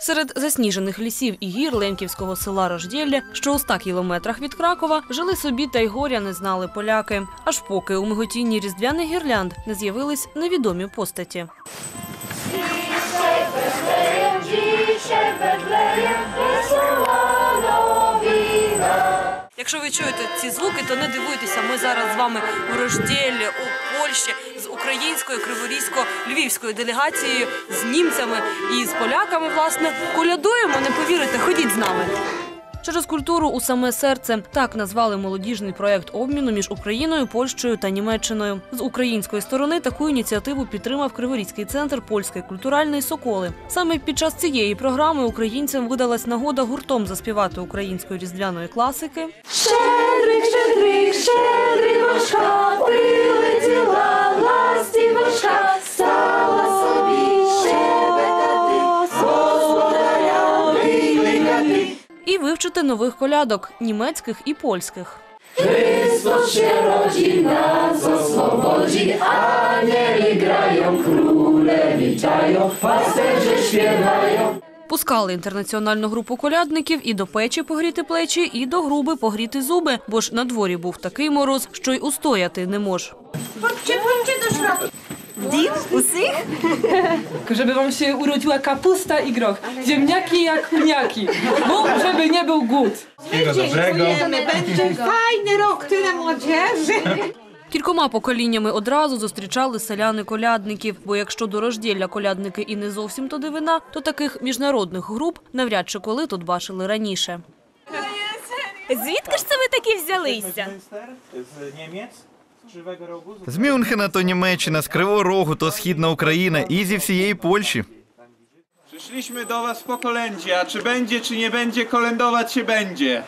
Серед засніжених лісів і гір Лемківського села Рождєлля, що у 100 кілометрах від Кракова, жили собі та й горя не знали поляки. Аж поки у миготінні різдвяних гірлянд не з'явились невідомі постаті. Ви чуєте ці звуки, то не дивуйтеся. Ми зараз з вами у Рождєлі, у Польщі з українською криворізько-львівською делегацією, з німцями і з поляками. Власне, колядуємо. Не повірите, ходіть з нами. Через культуру у саме серце так назвали молодіжний проект обміну між Україною, Польщею та Німеччиною. З української сторони таку ініціативу підтримав Криворізький центр польської культуральної соколи. Саме під час цієї програми українцям видалась нагода гуртом заспівати української різдвяної класики. Шедрик, шедрик, щедрик вивчити нових колядок німецьких і польських. Христос się rodzi, nas oswobodzi, anieli grają, króle witają, pasterze śpiewają. Пускали інтернаціональну групу колядників і до печі погріти плечі, і до груби погріти зуби, бо ж на дворі був такий мороз, що й устояти не мож. Żeby wam się urodziła kapusta i groch. Ziemniaki jak pniaki. No, żeby nie był głód. Będzie fajny rok, tyle młodzieży. Кількома поколіннями одразу зустрічали селяни колядників. Бо якщо до рождєлля колядники і не зовсім то дивина, то таких міжнародних груп навряд чи коли тут бачили раніше. Звідки ж це ви такі взялися? z Niemiec, З Мюнхена то Німеччина, з Кривого Рогу то Східна Україна і зі всієї Польщі. Przyszliśmy do was po kolędzie, a czy będzie, czy nie będzie, kolędować się będzie.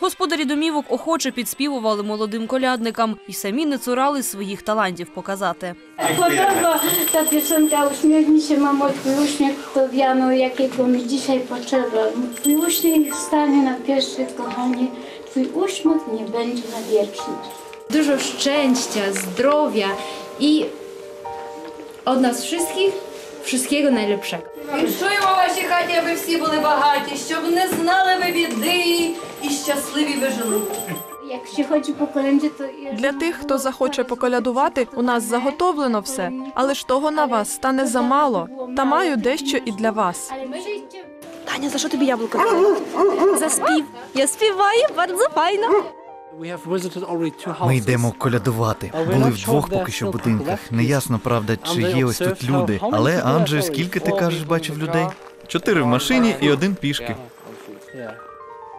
Господарі домівок охоче підспівували молодим колядникам і самі не цурали своїх талантів показати. Podobno ta piosenka Uśmiechnij się mamo, twój uśmiech to wiano, jakiego mi dzisiaj potrzeba. Twój uśmiech stanie na pierwszy, kochanie, twój uśmiech nie będzie na wieczność. Dużo szczęścia, zdrowia i od nas wszystkich wszystkiego najlepszego. Віншуємо ваші хаті, аби всі були багаті, щоб не знали ви біди і щасливі ви жили. Jak się chodzi po kolędzie. Для тих, хто захоче поколядувати, у нас заготовлено все, але ж того на вас стане замало. Та маю дещо і для вас. Таня, за що тобі яблуко? За спів. Я співаю, дуже файно. Ми йдемо колядувати. Були вдвох поки що в будинках. Неясно, правда, чи є ось тут люди. Але Анджей, скільки ти кажеш, бачив людей? Чотири в машині і один пішки.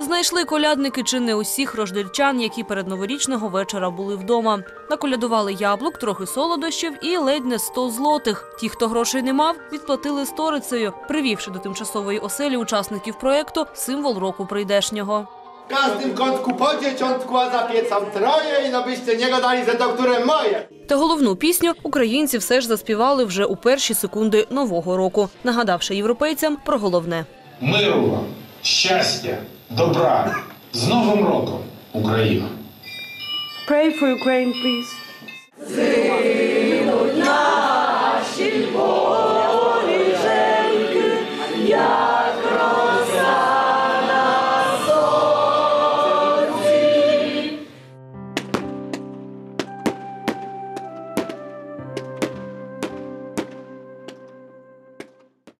Знайшли колядники чи не усіх рождельчан, які перед новорічного вечора були вдома. Наколядували яблук, трохи солодощів і ледь не 100 злотих. Ті, хто грошей не мав, відплатили сторицею, привівши до тимчасової оселі учасників проекту символ року прийдешнього. W każdym kątku po dzieciątku, a zapiecam troje i no byście nie gadali, że to które moje. Та головну пісню українці все ж заспівали вже у перші секунди нового року, нагадавши європейцям про головне. Миру вам, щастя, добра. З Новим роком, Україна! Pray for Ukraine, please.